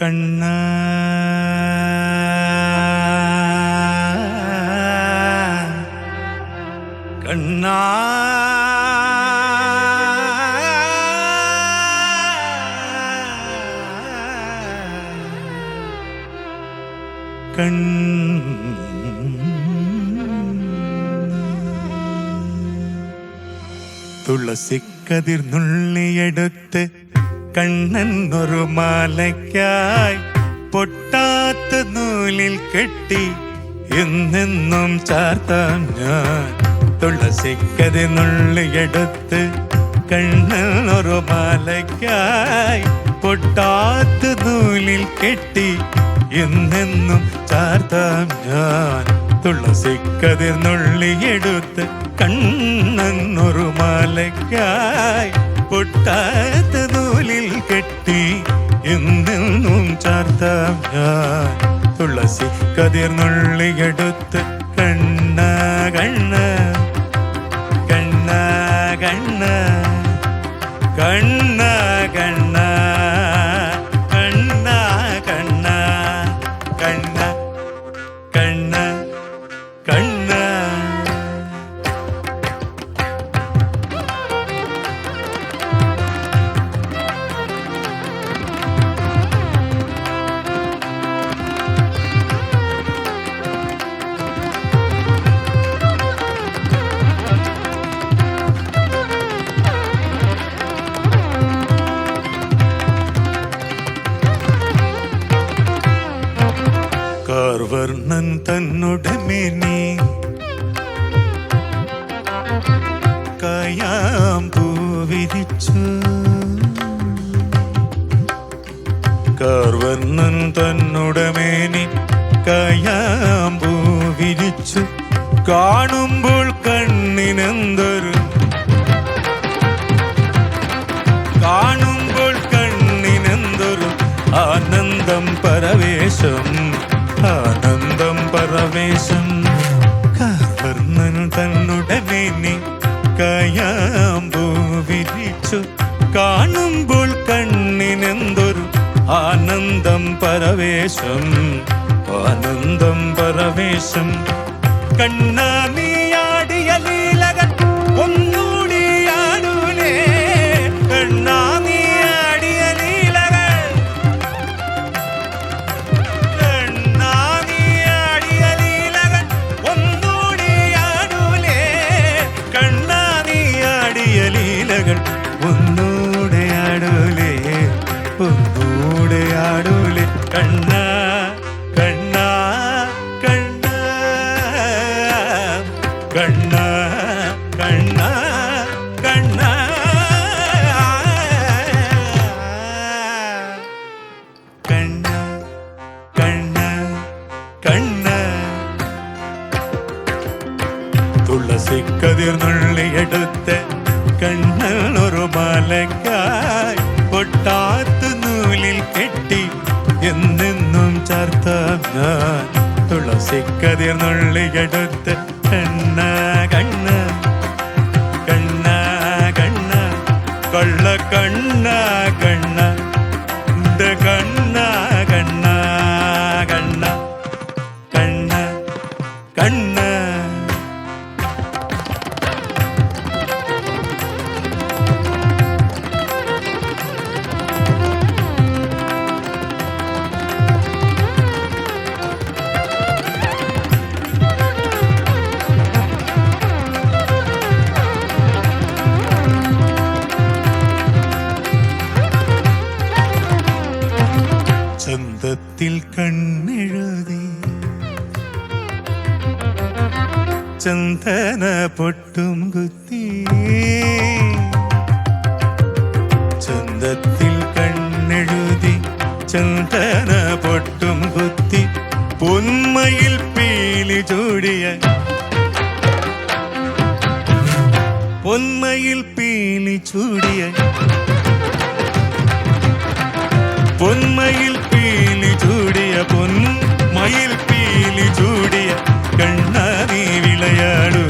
കണ്ണ. കണ്ണ. തുളസിക്കതിർ നുള്ളിയെടുത്ത് കണ്ണൻ ഒരു മാലയ്ക്കായി പൊട്ടാത്ത നൂലിൽ കെട്ടി എന്നെന്നും ചാർത്താം ഞാൻ. തുളസിക്കതിർ നുള്ളിയെടുത്ത് കണ്ണൻ ഒരു മാലയ്ക്കായി പൊട്ടാത്ത നൂലിൽ കെട്ടി എന്നെന്നും ചാർത്താം ഞാൻ. തുളസിക്കതിർ കണ്ണൻ ഒരു മാലയ്ക്കായി പൊട്ടാത്ത നൂലിൽ കെട്ടി എന്നെന്നും ചാർത്താം ഞാൻ. തുളസി കതിർ തന്നുടമേനി കയാമ്പൂ വിരിച്ചു കാണുമ്പോൾ കണ്ണിനെന്തൊരു കാണുമ്പോൾ കണ്ണിനെന്തൊരു ആനന്ദം പരവേശം பரமேசம் ஆனந்தம் பரமேசம் கண்ணானி കതിർ കണ്ണുകളൊരു മാലക്കായി പൊട്ടാത്ത നൂലിൽ കെട്ടി എന്നെന്നും ചാർത്താം ഞാൻ. തുളസി കതിർ നുള്ളിയെടുത്ത് ചൂടിയ പൊന്മയിൽ പീലി ചൂടിയ പൊന്മയിൽ പീലി ചൂടിയ കണ്ണാ നീ വിളയാടൂ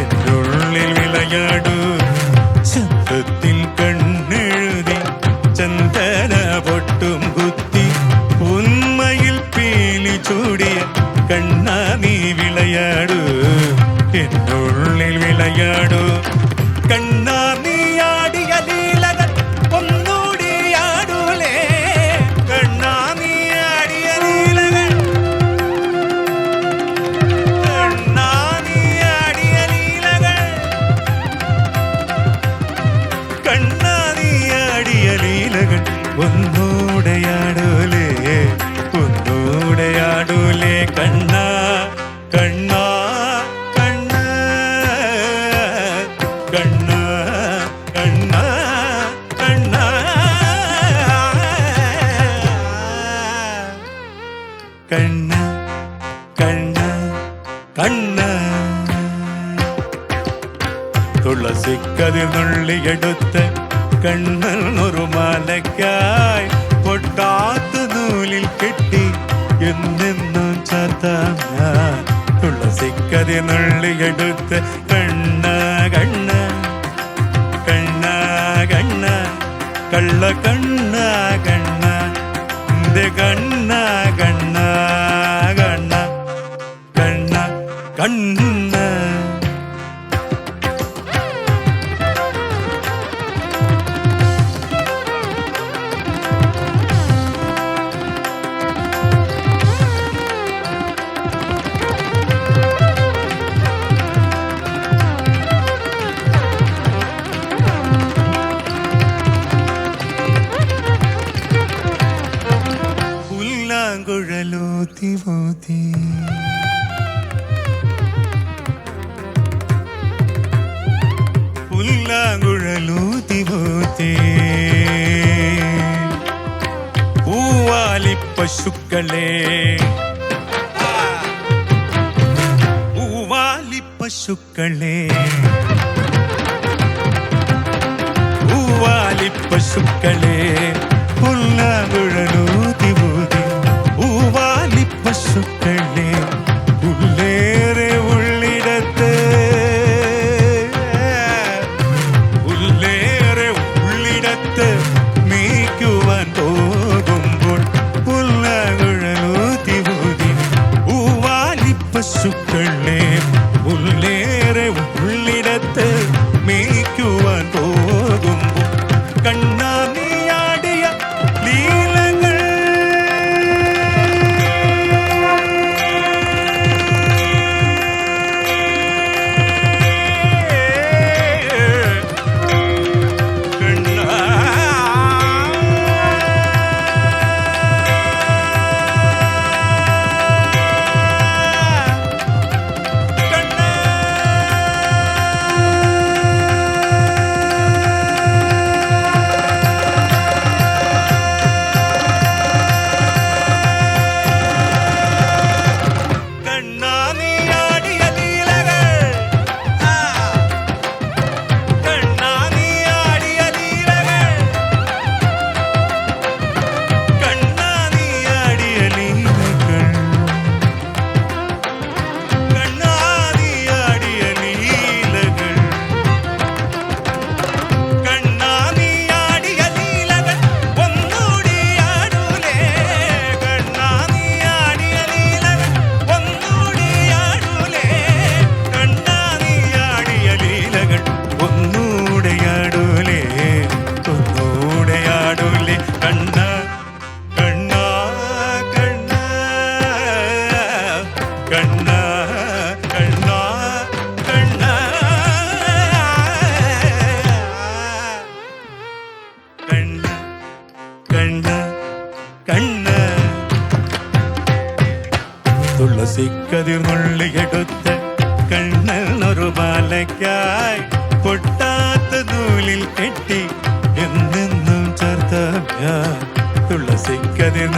എന്നുള്ളിൽ വിളയാടൂ ശബ്ദത്തിൽ കണ്ണെഴുതി ചന്ദന പൊട്ടും കുത്തി പൊന്മയിൽ പീലി ചൂടിയ കണ്ണാ നീ വിളയാടൂ എന്നുള്ളിൽ വിളയാടൂ കണ്ണ ഒന്നൂടെയാടൂലേ ഒന്നൂടെയാടൂലേ തുളസിക്കതിർ നുള്ളിയെടുത്ത് കണ്ണൽ ഒരു മാലയ്ക്കായി പൊട്ടാത്ത നൂലിൽ കെട്ടി എന്നെന്നും ചത്ത തുളസിക്കതി നുള്ളി നുള്ളിയെടുത്ത് കണ്ണ കണ്ണ കണ്ണ കണ്ണ കള്ള കണ്ണ കണ്ണ. കണ്ണ പശുക്കളെ പൂവാലി പശുക്കളെ പൂവാലി പശുക്കളെ പുല്ലാങ്കുഴലൂതി തുളസിക്കതിർ നുള്ളിയെടുത്ത് കണ്ണൊരു ബാലയ്ക്കായി പൊട്ടാത്ത നൂലിൽ കെട്ടി എന്നെന്നും ചേർത്ത തുളസിക്കതിർ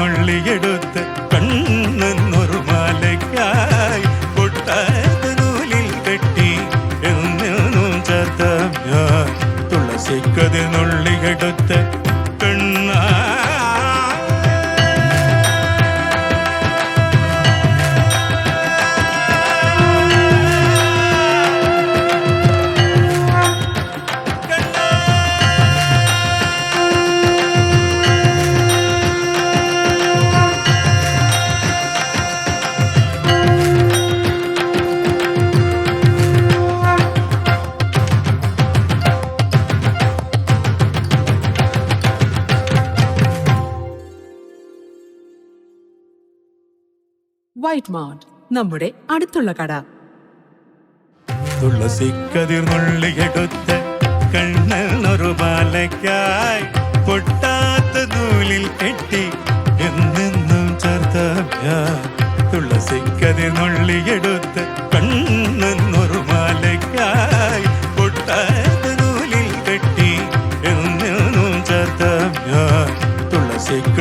വൈറ്റ് മാർട്ട് നമ്മുടെ അടുത്തുള്ള കട. തുളസിക്കതിർന്നുള്ളിയെടുത്ത് കണ്ണൊരു ബാലക്കായി പൊട്ടാത്ത നൂലിൽ കെട്ടി എന്നെന്നും ചേർത്തഭ്യ തുളസിക്കതിർന്നുള്ളിയെടുത്ത് കണ്ണെന്നൊരു ബാലക്കായി പൊട്ടാത്ത നൂലിൽ കെട്ടി എന്നെന്നും ചേർത്തഭ്യ തുളസിക്ക